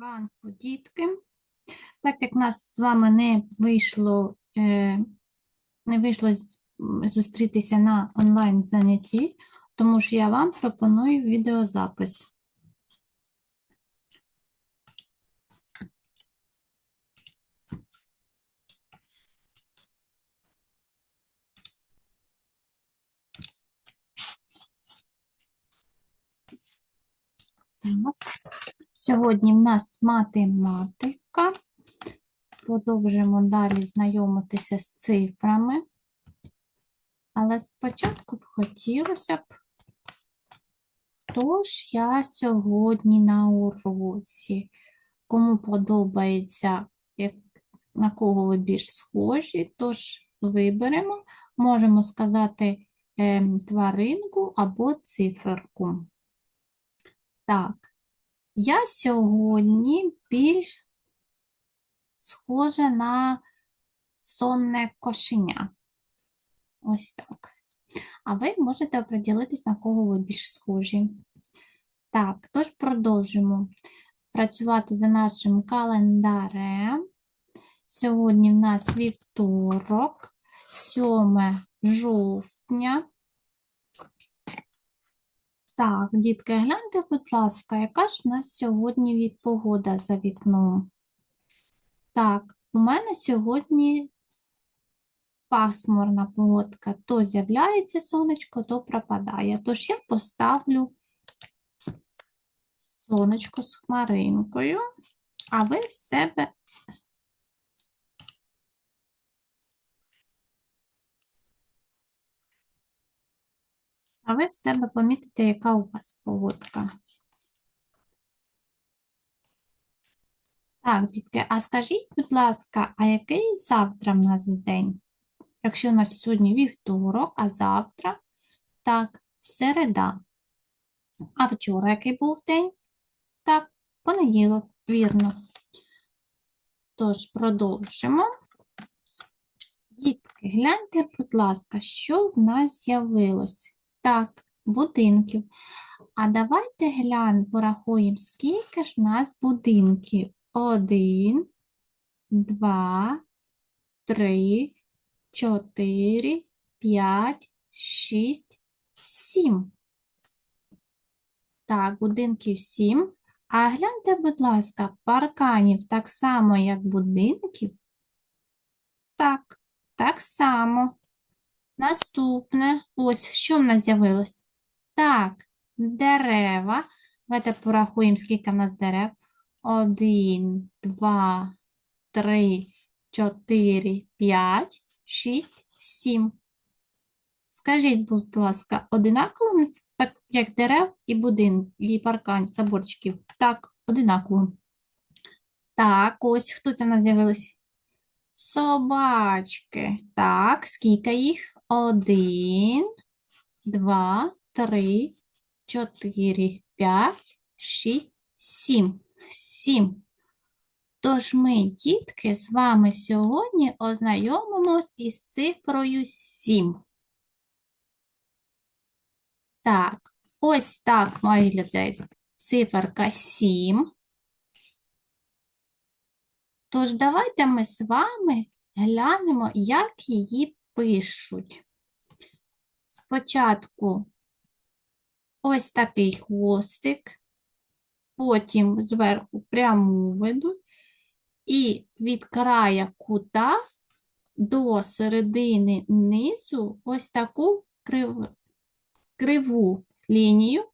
Ранку, дітки. Так як нас з вами не вийшло, е, не вийшло зустрітися на онлайн занятті, тому ж я вам пропоную відеозапис. Так. Сьогодні в нас математика. Продовжимо далі знайомитися з цифрами. Але спочатку б хотілося б, хто ж я сьогодні на уроці? Кому подобається, на кого ви більш схожі, тож виберемо, можемо сказати ем, тваринку або циферку. Так, я сьогодні більш схожа на сонне кошеня. Ось так. А ви можете оприділитись, на кого ви більш схожі. Так, тож продовжимо працювати за нашим календарем. Сьогодні в нас вівторок, 7 жовтня. Так, дітки, гляньте, будь ласка, яка ж в нас сьогодні від погода за вікном? Так, у мене сьогодні пасмурна погодка. То з'являється сонечко, то пропадає. Тож я поставлю сонечко з хмаринкою, а ви в себе а ви в себе помітите, яка у вас погодка. Так, дітки, а скажіть, будь ласка, а який завтра в нас день? Якщо у нас сьогодні вівторок, а завтра, так, середа. А вчора який був день? Так, понеділок, вірно. Тож, продовжимо. Дітки, гляньте, будь ласка, що в нас з'явилось? Так, будинків. А давайте глянь, порахуємо, скільки ж в нас будинків. Один, два, три, чотири, п'ять, шість, сім. Так, будинків сім. А гляньте, будь ласка, парканів так само, як будинків? Так, так само. Наступне. Ось, що в нас з'явилось? Так, дерева. Давайте порахуємо, скільки в нас дерев. Один, два, три, чотири, п'ять, шість, сім. Скажіть, будь ласка, нас так, як дерев і будин, і паркань, заборчиків? Так, одинаково. Так, ось хто це в нас з'явилось? Собачки. Так, скільки їх? Один, два, три, чотири, п'ять, шість, сім. Сім. Тож ми, дітки, з вами сьогодні ознайомимось із цифрою 7. Так, ось так виглядає циферка 7. Тож давайте ми з вами глянемо, як її пишуть. Спочатку ось такий хвостик, потім зверху пряму ведуть, і від края кута до середини низу ось таку крив- криву лінію,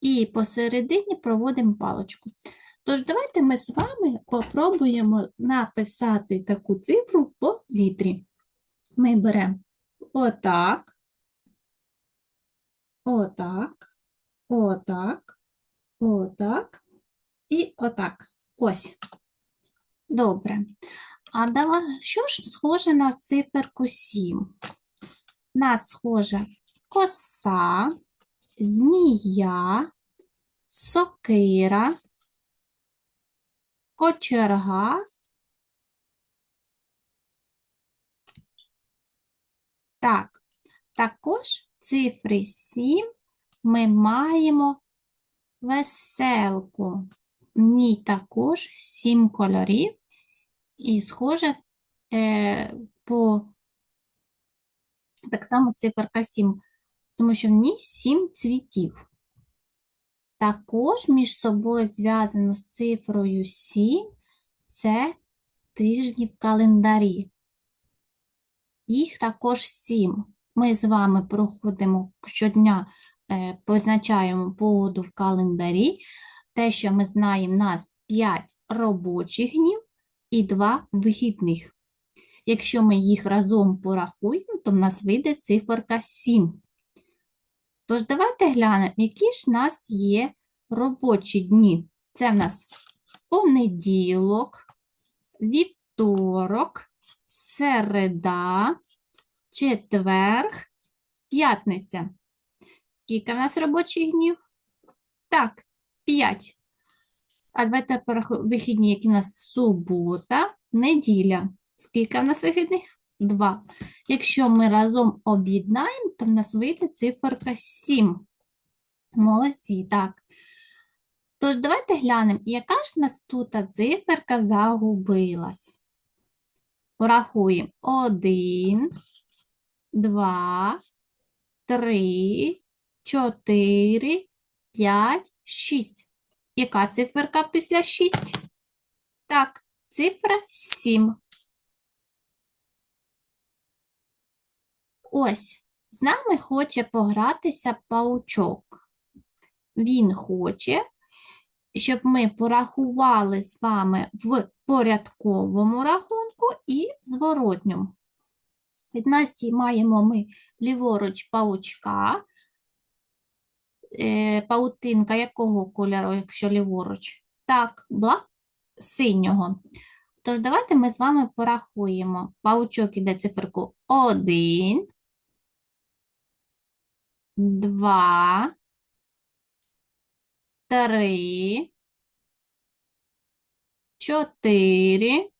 і посередині проводимо паличку. Тож давайте ми з вами попробуємо написати таку цифру по літрі. Ми беремо отак, отак, отак, отак і отак. Ось. Добре. А що ж схоже на циферку 7? Нас схоже коса, змія, сокира, кочерга. Так, також в цифрі 7 ми маємо веселку. в ній також сім кольорів і схоже е, по так само циферка 7, тому що в ній сім цвітів. Також між собою зв'язано з цифрою 7 це тижні в календарі. Їх також 7. Ми з вами проходимо щодня, е, позначаємо погоду в календарі. Те, що ми знаємо, нас 5 робочих днів і 2 вихідних. Якщо ми їх разом порахуємо, то в нас вийде циферка 7. Тож давайте глянемо, які ж в нас є робочі дні. Це в нас понеділок, вівторок, середа, четверг, п'ятниця. Скільки в нас робочих днів? Так, 5. А давайте вихідні, які в нас субота, неділя. Скільки в нас вихідних? Два. Якщо ми разом об'єднаємо, то в нас вийде циферка 7. Молодці, так. Тож, давайте глянемо, яка ж в нас тут циферка загубилась. Порахуємо. Один, два, три, чотири, п'ять, шість. Яка циферка після 6? Так, цифра 7. Ось, з нами хоче погратися паучок. Він хоче, щоб ми порахували з вами в порядковому рахунку і зворотньому. Від нас маємо ми ліворуч паучка, е, паутинка якого кольору, якщо ліворуч? Так, бла синього. Тож давайте ми з вами порахуємо. Паучок іде циферку 1, 2, 3, 4,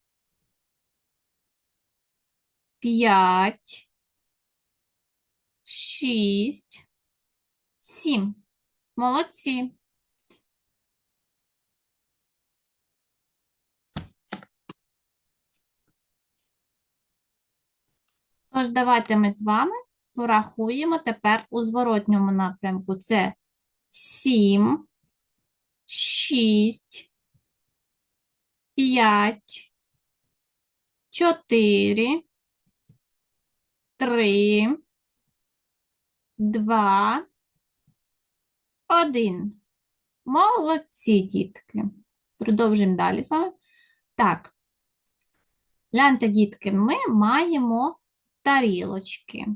5, 6, 7. Молодці. Тож, давайте ми з вами порахуємо тепер у зворотньому напрямку. Це 7, 6, 5, 4, 3, 2, 1. Молодці, дітки. Продовжуємо далі з вами. Так, гляньте, дітки, ми маємо тарілочки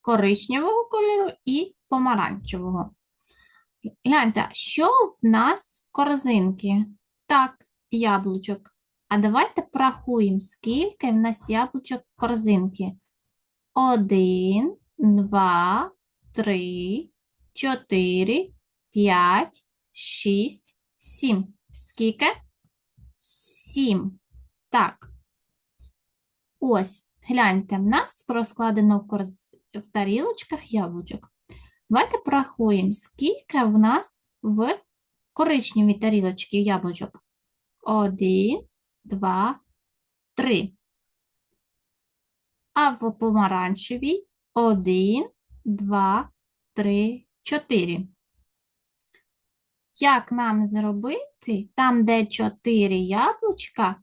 коричневого кольору і помаранчевого. Гляньте, що в нас в корзинки? Так, яблучок. А давайте порахуємо, скільки в нас яблучок в корзинки. Один, два, три, чотири, п'ять, шість, сім. Скільки? Сім. Так. Ось, гляньте, в нас розкладено в, корз... в тарілочках яблучок. Давайте порахуємо, скільки в нас в коричневій тарілочці яблучок. Один, два, три. А в помаранчевій один, два, три, чотири. Як нам зробити там, де чотири яблучка,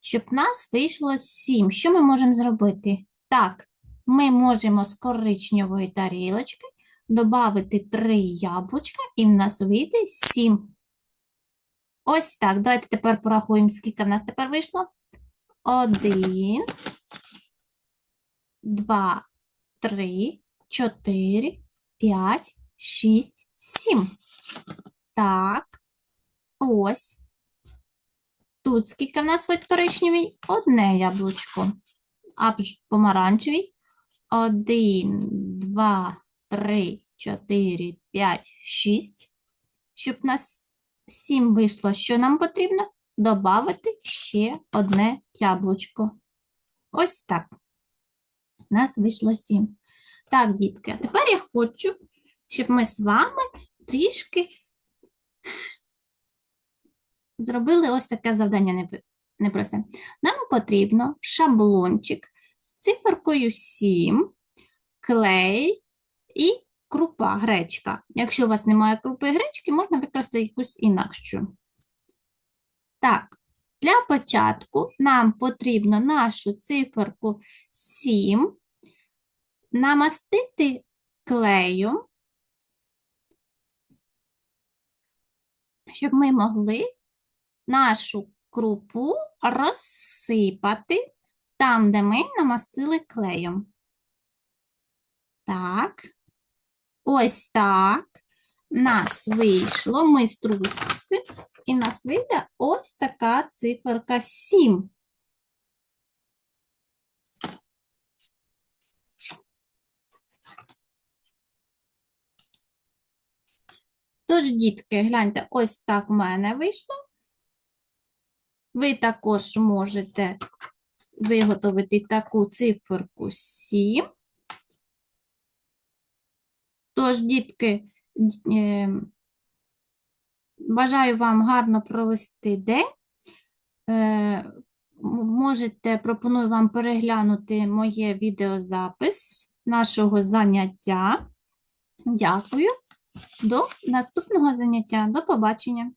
щоб нас вийшло сім? Що ми можемо зробити? Так, ми можемо з коричневої тарілочки додати три яблучка, і в нас вийде сім. Ось так. Давайте тепер порахуємо, скільки в нас тепер вийшло. Один, два, три, чотири, п'ять, шість, сім. Так, ось. Тут скільки в нас в коричневій? Одне яблучко. А в помаранчевій? Один, два, три, чотири, п'ять, шість. Щоб у нас сім вийшло, що нам потрібно? Добавити ще одне яблучко. Ось так. У нас вийшло сім. Так, дітки, а тепер я хочу, щоб ми з вами трішки зробили ось таке завдання непросте. Нам потрібно шаблончик з циферкою 7, клей і крупа, гречка. Якщо у вас немає крупи гречки, можна використати якусь інакшу. Так, для початку нам потрібно нашу циферку 7 намастити клею, щоб ми могли нашу крупу розсипати там, де ми намастили клеєм. Так, ось так. Нас вийшло, ми струсили, і нас вийде ось така циферка 7. Тож, дітки, гляньте, ось так в мене вийшло. Ви також можете виготовити таку циферку 7. Тож, дітки, е, бажаю вам гарно провести день. Е, Можете, пропоную вам переглянути моє відеозапис нашого заняття. Дякую. До наступного заняття. До побачення.